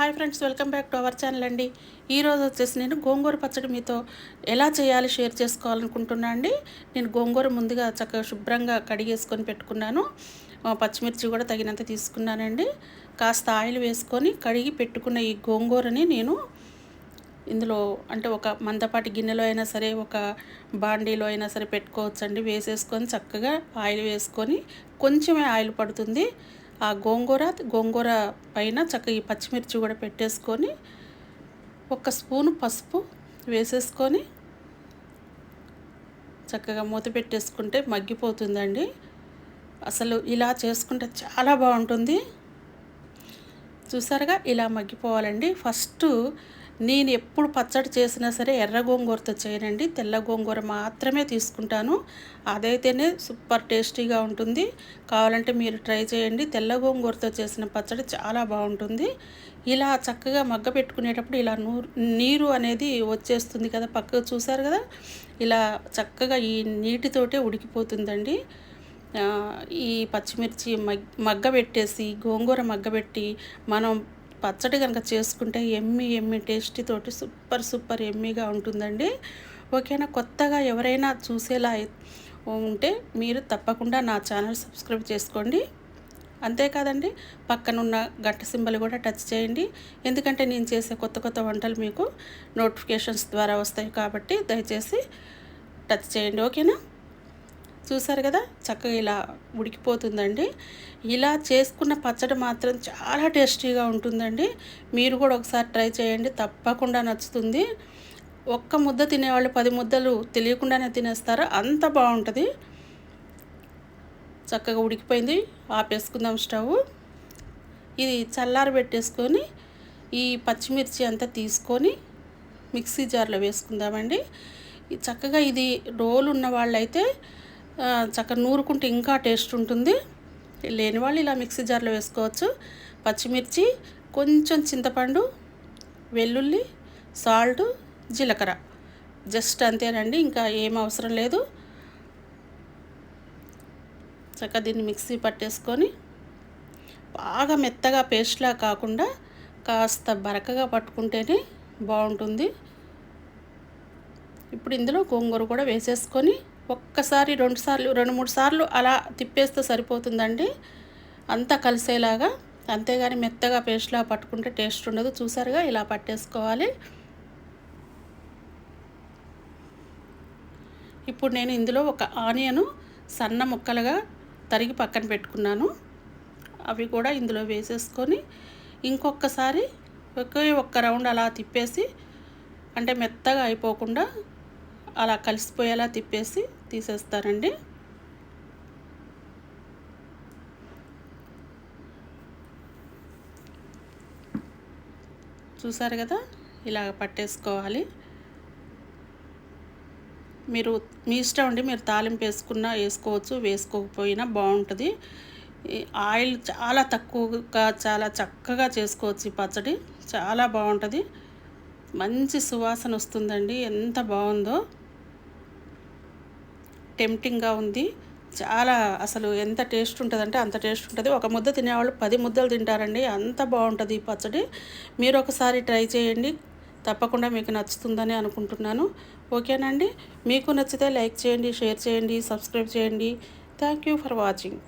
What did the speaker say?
Hi friends welcome back to our channel అండి. ఈరోజు వచ్చేసి నేను గోంగూర పచ్చడి మీతో ఎలా చేయాలి షేర్ చేసుకోవాలనుకుంటున్నా అండి. నేను గోంగూర ముందుగా చక్కగా శుభ్రంగా కడిగేసుకొని పెట్టుకున్నాను. పచ్చిమిర్చి కూడా తగినంత తీసుకున్నానండి. కాస్త ఆయిల్ వేసుకొని కడిగి పెట్టుకున్న ఈ గోంగూరని నేను ఇందులో అంటే ఒక మందపాటి గిన్నెలో అయినా సరే ఒక బాండీలో అయినా సరే పెట్టుకోవచ్చండి. వేసేసుకొని చక్కగా ఆయిల్ వేసుకొని కొంచెమే ఆయిల్ పడుతుంది. ఆ గోంగూర గోంగూర పైన చక్కగా ఈ పచ్చిమిర్చి కూడా పెట్టేసుకొని ఒక స్పూను పసుపు వేసేసుకొని చక్కగా మూత పెట్టేసుకుంటే మగ్గిపోతుందండి. అసలు ఇలా చేసుకుంటే చాలా బాగుంటుంది. చూసారుగా? ఇలా మగ్గిపోవాలండి. ఫస్ట్ నేను ఎప్పుడు పచ్చడి చేసినా సరే ఎర్ర గోంగూరతో చేయనండి. తెల్ల గోంగూర మాత్రమే తీసుకుంటాను. అదైతేనే సూపర్ టేస్టీగా ఉంటుంది. కావాలంటే మీరు ట్రై చేయండి. తెల్ల గోంగూరతో చేసిన పచ్చడి చాలా బాగుంటుంది. ఇలా చక్కగా మగ్గ పెట్టుకునేటప్పుడు ఇలా నూరు నీరు అనేది వచ్చేస్తుంది కదా పక్కకు చూసారు కదా? ఇలా చక్కగా ఈ నీటితోటే ఉడికిపోతుందండి. ఈ పచ్చిమిర్చి మగ్ పెట్టేసి గోంగూర మగ్గబెట్టి మనం పచ్చడి కనుక చేసుకుంటే ఎమ్మి ఎమ్మి టేస్టీ తోటి సూపర్ సూపర్ ఎమ్మిగా ఉంటుందండి. ఓకేనా? కొత్తగా ఎవరైనా చూసేలా ఉంటే మీరు తప్పకుండా నా ఛానల్ సబ్స్క్రైబ్ చేసుకోండి. అంతేకాదండి పక్కనున్న గంట సింబల్ కూడా టచ్ చేయండి. ఎందుకంటే నేను చేసే కొత్త కొత్త వంటలు మీకు నోటిఫికేషన్స్ ద్వారా వస్తాయి కాబట్టి దయచేసి టచ్ చేయండి. ఓకేనా? చూసారు కదా? చక్కగా ఇలా ఉడికిపోతుందండి. ఇలా చేసుకున్న పచ్చడి మాత్రం చాలా టేస్టీగా ఉంటుందండి. మీరు కూడా ఒకసారి ట్రై చేయండి. తప్పకుండా నచ్చుతుంది. ఒక్క ముద్ద తినేవాళ్ళు పది ముద్దలు తెలియకుండానే తినేస్తారు? అంత బాగుంటుంది. చక్కగా ఉడికిపోయింది. ఆపేసుకుందాం స్టవ్. ఇది చల్లారి పెట్టేసుకొని ఈ పచ్చిమిర్చి అంతా తీసుకొని మిక్సీ జార్లో వేసుకుందామండి. చక్కగా ఇది రోలు ఉన్న వాళ్ళైతే చక్కగా నూరుకుంటే ఇంకా టేస్ట్ ఉంటుంది. లేని వాళ్ళు ఇలా మిక్సీ జార్లో వేసుకోవచ్చు. పచ్చిమిర్చి కొంచెం చింతపండు వెల్లుల్లి సాల్ట్ జీలకర్ర. జస్ట్ అంతేనండి ఇంకా ఏం అవసరం లేదు. చక్కగా దీన్ని మిక్సీ పట్టేసుకొని బాగా మెత్తగా పేస్ట్లా కాకుండా కాస్త బరకగా పట్టుకుంటేనే బాగుంటుంది. ఇప్పుడు ఇందులో గోంగూర కూడా వేసేసుకొని ఒక్కసారి రెండు సార్లు రెండు మూడు సార్లు అలా తిప్పేస్తే సరిపోతుందండి. అంతా కలిసేలాగా. అంతేగాని మెత్తగా పేస్ట్లా పట్టుకుంటే టేస్ట్ ఉండదు. చూసారుగా? ఇలా పట్టేసుకోవాలి. ఇప్పుడు నేను ఇందులో ఒక ఆనియను సన్న ముక్కలుగా తరిగి పక్కన పెట్టుకున్నాను. అవి కూడా ఇందులో వేసేసుకొని ఇంకొకసారి ఒకే ఒక్క రౌండ్ అలా తిప్పేసి అంటే మెత్తగా అయిపోకుండా అలా కలిసిపోయేలా తిప్పేసి తీసేస్తారండి. చూసారు కదా? ఇలా పట్టేసుకోవాలి. మీరు మీ ఇష్టం అండి మీరు తాలింపు వేసుకున్నా వేసుకోవచ్చు వేసుకోకపోయినా బాగుంటుంది. ఆయిల్ చాలా తక్కువగా చాలా చక్కగా చేసుకోవచ్చు ఈ పచ్చడి. చాలా బాగుంటుంది. మంచి సువాసన వస్తుందండి. ఎంత బాగుందో. టెంప్టింగ్గా ఉంది. చాలా అసలు ఎంత టేస్ట్ ఉంటుందంటే అంత టేస్ట్ ఉంటుంది. ఒక ముద్ద తినేవాళ్ళు పది ముద్దలు తింటారండి. అంత బాగుంటుంది ఈ పచ్చడి. మీరు ఒకసారి ట్రై చేయండి. తప్పకుండా మీకు నచ్చుతుందని అనుకుంటున్నాను. ఓకేనండి? మీకు నచ్చితే లైక్ చేయండి షేర్ చేయండి సబ్స్క్రైబ్ చేయండి. Thank you for watching.